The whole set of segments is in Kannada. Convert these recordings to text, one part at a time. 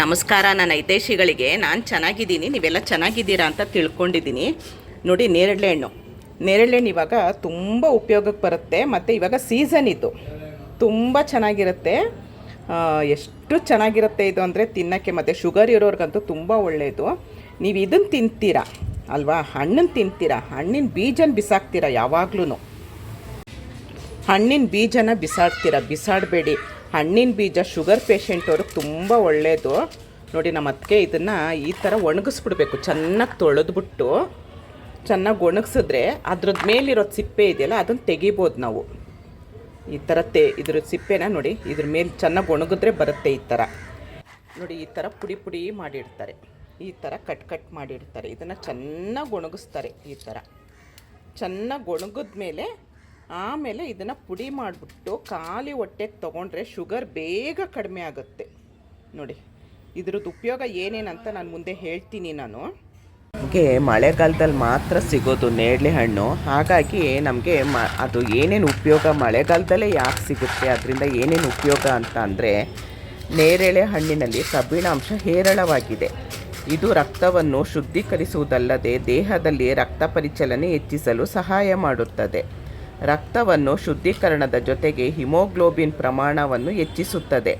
ನಮಸ್ಕಾರ, ನನ್ನ ಹಿತೈಷಿಗಳಿಗೆ. ನಾನು ಚೆನ್ನಾಗಿದ್ದೀನಿ, ನೀವೆಲ್ಲ ಚೆನ್ನಾಗಿದ್ದೀರಾ ಅಂತ ತಿಳ್ಕೊಂಡಿದ್ದೀನಿ. ನೋಡಿ ನೇರಳೆ ಹಣ್ಣು ನೇರಳೆ ಹಣ್ಣು ಇವಾಗ ತುಂಬ ಉಪಯೋಗಕ್ಕೆ ಬರುತ್ತೆ. ಮತ್ತು ಇವಾಗ ಸೀಸನ್ ಇದು. ತುಂಬ ಚೆನ್ನಾಗಿರುತ್ತೆ. ಎಷ್ಟು ಚೆನ್ನಾಗಿರುತ್ತೆ ಇದು ಅಂದರೆ ತಿನ್ನೋಕ್ಕೆ, ಮತ್ತು ಶುಗರ್ ಇರೋರ್ಗಂತೂ ತುಂಬ ಒಳ್ಳೆಯದು ನೀವು ಇದನ್ನು ತಿಂತೀರಾ? ಅಲ್ವಾ? ಹಣ್ಣನ್ನು ತಿಂತೀರಾ? ಹಣ್ಣಿನ ಬೀಜನ ಬಿಸಾಕ್ತೀರಾ ಯಾವಾಗ್ಲೂ ಹಣ್ಣಿನ ಬೀಜನ ಬಿಸಾಡ್ತೀರಾ? ಬಿಸಾಡಬೇಡಿ. ಹಣ್ಣಿನ ಬೀಜ ಶುಗರ್ ಪೇಷಂಟವ್ರಿಗೆ ತುಂಬ ಒಳ್ಳೆಯದು ನೋಡಿ ನಮ್ಮ ಅದಕ್ಕೆ ಇದನ್ನು ಈ ಥರ ಒಣಗಿಸ್ಬಿಡ್ಬೇಕು. ಚೆನ್ನಾಗಿ ತೊಳೆದ್ಬಿಟ್ಟು ಚೆನ್ನಾಗಿ ಒಣಗಿಸಿದ್ರೆ ಅದ್ರದ್ದು ಮೇಲಿರೋ ಸಿಪ್ಪೆ ಇದೆಯಲ್ಲ ಅದನ್ನು ತೆಗಿಬೋದು ನಾವು. ಈ ಥರ ತೇ, ಇದ್ರ ಸಿಪ್ಪೆನ ನೋಡಿ, ಇದ್ರ ಮೇಲೆ ಚೆನ್ನಾಗಿ ಒಣಗಿದ್ರೆ ಬರುತ್ತೆ ಈ ಥರ ನೋಡಿ, ಈ ಥರ ಪುಡಿ ಪುಡಿ ಮಾಡಿಡ್ತಾರೆ. ಈ ಥರ ಕಟ್ ಕಟ್ ಮಾಡಿಡ್ತಾರೆ. ಇದನ್ನು ಚೆನ್ನಾಗಿ ಒಣಗಿಸ್ತಾರೆ ಈ ಥರ ಚೆನ್ನಾಗಿ ಒಣಗಿದ ಮೇಲೆ ಆಮೇಲೆ ಇದನ್ನು ಪುಡಿ ಮಾಡಿಬಿಟ್ಟು ಖಾಲಿ ಹೊಟ್ಟೆಗೆ ತೊಗೊಂಡ್ರೆ ಶುಗರ್ ಬೇಗ ಕಡಿಮೆ ಆಗುತ್ತೆ. ನೋಡಿ ಇದ್ರದ್ದು ಉಪಯೋಗ ಏನೇನಂತ ನಾನು ಮುಂದೆ ಹೇಳ್ತೀನಿ ನಾನು. ನಮಗೆ ಮಳೆಗಾಲದಲ್ಲಿ ಮಾತ್ರ ಸಿಗೋದು ನೇರಳೆ ಹಣ್ಣು ಹಾಗಾಗಿ ನಮಗೆ ಮ, ಅದು ಏನೇನು ಉಪಯೋಗ, ಮಳೆಗಾಲದಲ್ಲೇ ಯಾಕೆ ಸಿಗುತ್ತೆ, ಅದರಿಂದ ಏನೇನು ಉಪಯೋಗ ಅಂತ ಅಂದರೆ ನೇರಳೆ ಹಣ್ಣಿನಲ್ಲಿ ಕಬ್ಬಿಣಾಂಶ ಹೇರಳವಾಗಿದೆ. ಇದು ರಕ್ತವನ್ನು ಶುದ್ಧೀಕರಿಸುವುದಲ್ಲದೆ ದೇಹದಲ್ಲಿ ರಕ್ತ ಪರಿಚಲನೆ ಹೆಚ್ಚಿಸಲು ಸಹಾಯ ಮಾಡುತ್ತದೆ. ರಕ್ತವನ್ನು ಶುದ್ಧೀಕರಣದ ಜೊತೆಗೆ ಹಿಮೋಗ್ಲೋಬಿನ್ ಪ್ರಮಾಣವನ್ನು ಹೆಚ್ಚಿಸುತ್ತದೆ.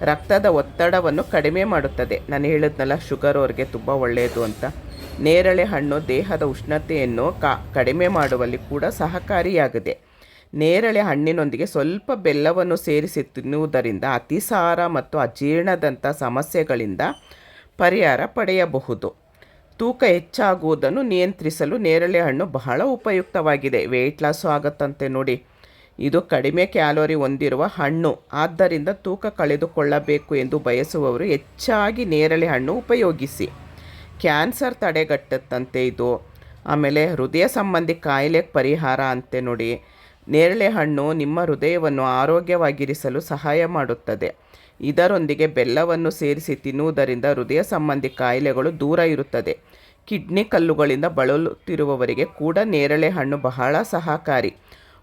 ರಕ್ತದ ಒತ್ತಡವನ್ನು ಕಡಿಮೆ ಮಾಡುತ್ತದೆ. ನಾನು ಹೇಳಿದ್ನಲ್ಲ, ಶುಗರ್ ಅವ್ರಿಗೆ ತುಂಬ ಒಳ್ಳೆಯದು ಅಂತ. ನೇರಳೆ ಹಣ್ಣು ದೇಹದ ಉಷ್ಣತೆಯನ್ನು ಕಾ, ಕಡಿಮೆ ಮಾಡುವಲ್ಲಿ ಕೂಡ ಸಹಕಾರಿಯಾಗಿದೆ. ನೇರಳೆ ಹಣ್ಣಿನೊಂದಿಗೆ ಸ್ವಲ್ಪ ಬೆಲ್ಲವನ್ನು ಸೇರಿಸಿ ತಿನ್ನುವುದರಿಂದ ಅತಿಸಾರ ಮತ್ತು ಅಜೀರ್ಣದಂಥ ಸಮಸ್ಯೆಗಳಿಂದ ಪರಿಹಾರ ಪಡೆಯಬಹುದು. ತೂಕ ಹೆಚ್ಚಾಗುವುದನ್ನು ನಿಯಂತ್ರಿಸಲು ನೇರಳೆ ಹಣ್ಣು ಬಹಳ ಉಪಯುಕ್ತವಾಗಿದೆ. ವೆಯ್ಟ್ ಲಾಸು ಆಗುತ್ತಂತೆ ನೋಡಿ. ಇದು ಕಡಿಮೆ ಕ್ಯಾಲೋರಿ ಹೊಂದಿರುವ ಹಣ್ಣು. ಆದ್ದರಿಂದ ತೂಕ ಕಳೆದುಕೊಳ್ಳಬೇಕು ಎಂದು ಬಯಸುವವರು ಹೆಚ್ಚಾಗಿ ನೇರಳೆ ಹಣ್ಣು ಉಪಯೋಗಿಸಿ. ಕ್ಯಾನ್ಸರ್ ತಡೆಗಟ್ಟುತ್ತಂತೆ ಇದು. ಆಮೇಲೆ ಹೃದಯ ಸಂಬಂಧಿ ಕಾಯಿಲೆಗೆ ಪರಿಹಾರ ಅಂತೆ ನೋಡಿ. ನೇರಳೆ ಹಣ್ಣು ನಿಮ್ಮ ಹೃದಯವನ್ನು ಆರೋಗ್ಯವಾಗಿರಿಸಲು ಸಹಾಯ ಮಾಡುತ್ತದೆ. ಇದರೊಂದಿಗೆ ಬೆಲ್ಲವನ್ನು ಸೇರಿಸಿ ತಿನ್ನುವುದರಿಂದ ಹೃದಯ ಸಂಬಂಧಿ ಕಾಯಿಲೆಗಳು ದೂರ ಇರುತ್ತದೆ. ಕಿಡ್ನಿ ಕಲ್ಲುಗಳಿಂದ ಬಳಲುತ್ತಿರುವವರಿಗೆ ಕೂಡ ನೇರಳೆ ಹಣ್ಣು ಬಹಳ ಸಹಕಾರಿ.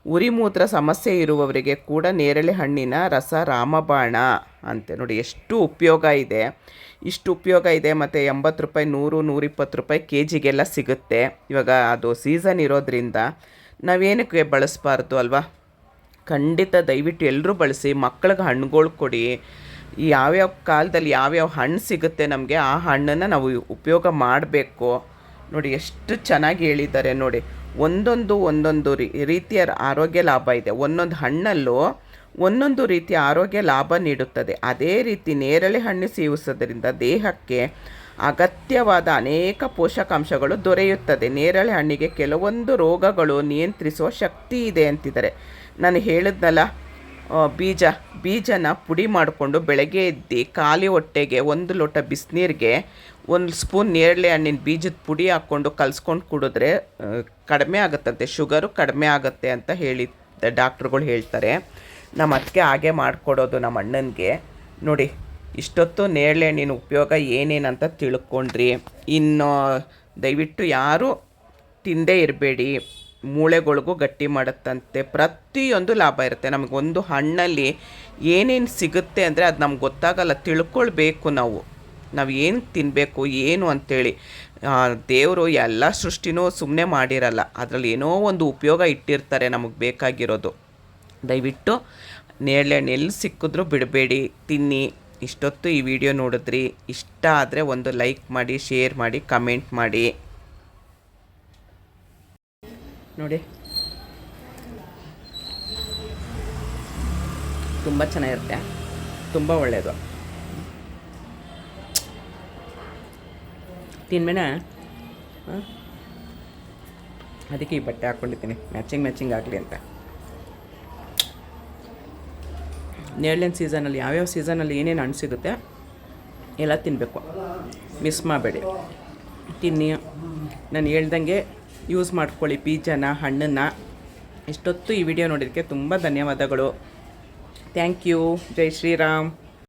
ಉರಿಮೂತ್ರ ಸಮಸ್ಯೆ ಇರುವವರಿಗೆ ಕೂಡ ನೇರಳೆ ಹಣ್ಣಿನ ರಸ ರಾಮಬಾಣ ಅಂತೆ ನೋಡಿ ಎಷ್ಟು ಉಪಯೋಗ ಇದೆ. ಇಷ್ಟು ಉಪಯೋಗ ಇದೆ ಮತ್ತು ಎಂಬತ್ತು ರೂಪಾಯಿ ನೂರು ನೂರಿಪ್ಪತ್ತು ರೂಪಾಯಿ ಕೆ ಜಿಗೆಲ್ಲ ಸಿಗುತ್ತೆ. ಇವಾಗ ಅದು ಸೀಸನ್ ಇರೋದ್ರಿಂದ ನಾವೇನಕ್ಕೆ ಬಳಸಬಾರ್ದು ಅಲ್ವಾ? ಖಂಡಿತ ದಯವಿಟ್ಟು ಎಲ್ಲರೂ ಬಳಸಿ, ಮಕ್ಕಳಿಗೆ ಹಣ್ಣುಗಳು ಕೊಡಿ. ಯಾವ್ಯಾವ ಕಾಲದಲ್ಲಿ ಯಾವ್ಯಾವ ಹಣ್ಣು ಸಿಗುತ್ತೆ ನಮಗೆ ಆ ಹಣ್ಣನ್ನು ನಾವು ಉಪಯೋಗ ಮಾಡಬೇಕು. ನೋಡಿ, ಎಷ್ಟು ಚೆನ್ನಾಗಿ ಹೇಳಿದ್ದಾರೆ ನೋಡಿ. ಒಂದೊಂದು ಒಂದೊಂದು ರೀತಿಯ ಆರೋಗ್ಯ ಲಾಭ ಇದೆ. ಒಂದೊಂದು ಹಣ್ಣಲ್ಲೂ ಒಂದೊಂದು ರೀತಿಯ ಆರೋಗ್ಯ ಲಾಭ ನೀಡುತ್ತದೆ. ಅದೇ ರೀತಿ ನೇರಳೆ ಹಣ್ಣು ಸೇವಿಸೋದರಿಂದ ದೇಹಕ್ಕೆ ಅಗತ್ಯವಾದ ಅನೇಕ ಪೋಷಕಾಂಶಗಳು ದೊರೆಯುತ್ತದೆ. ನೇರಳೆ ಹಣ್ಣಿಗೆ ಕೆಲವೊಂದು ರೋಗಗಳು ನಿಯಂತ್ರಿಸುವ ಶಕ್ತಿ ಇದೆ ಅಂತಿದ್ದಾರೆ. ನಾನು ಹೇಳಿದ್ನಲ್ಲ ಬೀಜ, ಬೀಜನ ಪುಡಿ ಮಾಡಿಕೊಂಡು ಬೆಳಗ್ಗೆ ಎದ್ದು ಖಾಲಿ ಹೊಟ್ಟೆಗೆ ಒಂದು ಲೋಟ ಬಿಸಿನೀರಿಗೆ ಒಂದು ಸ್ಪೂನ್ ನೇರಳೆ ಹಣ್ಣಿನ ಬೀಜದ ಪುಡಿ ಹಾಕ್ಕೊಂಡು ಕಲಿಸ್ಕೊಂಡು ಕುಡಿದ್ರೆ ಕಡಿಮೆ ಆಗುತ್ತಂತೆ. ಶುಗರು ಕಡಿಮೆ ಆಗುತ್ತೆ ಅಂತ ಹೇಳಿ ಡಾಕ್ಟ್ರುಗಳು ಹೇಳ್ತಾರೆ. ನಮ್ಮ ಅದಕ್ಕೆ ಹಾಗೆ ಮಾಡಿಕೊಡೋದು ನಮ್ಮ ಅಣ್ಣನಿಗೆ. ನೋಡಿ ಇಷ್ಟೊತ್ತು ನೇರಳೆ ಹಣ್ಣಿನ ಉಪಯೋಗ ಏನೇನಂತ ತಿಳ್ಕೊಂಡ್ರಿ. ಇನ್ನು ದಯವಿಟ್ಟು ಯಾರೂ ತಿಂದೇ ಇರಬೇಡಿ. ಮೂಳೆಗಳಿಗೂ ಗಟ್ಟಿ ಮಾಡುತ್ತಂತೆ. ಪ್ರತಿಯೊಂದು ಲಾಭ ಇರುತ್ತೆ. ನಮಗೊಂದು ಹಣ್ಣಲ್ಲಿ ಏನೇನು ಸಿಗುತ್ತೆ ಅಂದರೆ ಅದು ನಮ್ಗೆ ಗೊತ್ತಾಗಲ್ಲ. ತಿಳ್ಕೊಳ್ಬೇಕು ನಾವು. ನಾವು ಏನು ತಿನ್ನಬೇಕು ಏನು ಅಂಥೇಳಿ ದೇವರು ಎಲ್ಲ ಸೃಷ್ಟಿನೂ ಸುಮ್ಮನೆ ಮಾಡಿರಲ್ಲ. ಅದರಲ್ಲಿ ಏನೋ ಒಂದು ಉಪಯೋಗ ಇಟ್ಟಿರ್ತಾರೆ ನಮಗೆ ಬೇಕಾಗಿರೋದು. ದಯವಿಟ್ಟು ನೇರಳೆ ಹಣ್ಣು ಎಲ್ಲಿ ಸಿಕ್ಕಿದ್ರೂ ಬಿಡಬೇಡಿ. ತಿನ್ನಿ. ಇಷ್ಟೊತ್ತು ಈ ವಿಡಿಯೋ ನೋಡಿದ್ರಿ, ಇಷ್ಟ ಆದರೆ ಒಂದು ಲೈಕ್ ಮಾಡಿ, ಶೇರ್ ಮಾಡಿ, ಕಮೆಂಟ್ ಮಾಡಿ. ನೋಡಿ. ತುಂಬ ಚೆನ್ನಾಗಿರುತ್ತೆ. ತುಂಬ ಒಳ್ಳೆಯದು ತಿನ್ಮೇಣ ಅದಕ್ಕೆ ಈ ಬಟ್ಟೆ ಹಾಕ್ಕೊಂಡಿದ್ದೀನಿ ಮ್ಯಾಚಿಂಗ್ ಮ್ಯಾಚಿಂಗ್ ಆಗಲಿ ಅಂತ. ನೇರಳೆನ್ ಸೀಸನಲ್ಲಿ ಯಾವ್ಯಾವ ಸೀಸನಲ್ಲಿ ಏನೇನು ಹಣ್ಣು ಸಿಗುತ್ತೆ ಎಲ್ಲ ತಿನ್ನಬೇಕು ಮಿಸ್ ಮಾಡಬೇಡಿ. ತಿನ್ನಿ. ನಾನು ಹೇಳ್ದಂಗೆ ಯೂಸ್ ಮಾಡ್ಕೊಳ್ಳಿ ಬೀಜನ ಹಣ್ಣನ್ನು. ಇಷ್ಟೊತ್ತು ಈ ವಿಡಿಯೋ ನೋಡಿದ್ದಕ್ಕೆ ತುಂಬ ಧನ್ಯವಾದಗಳು. Thank you Jai Shri Ram.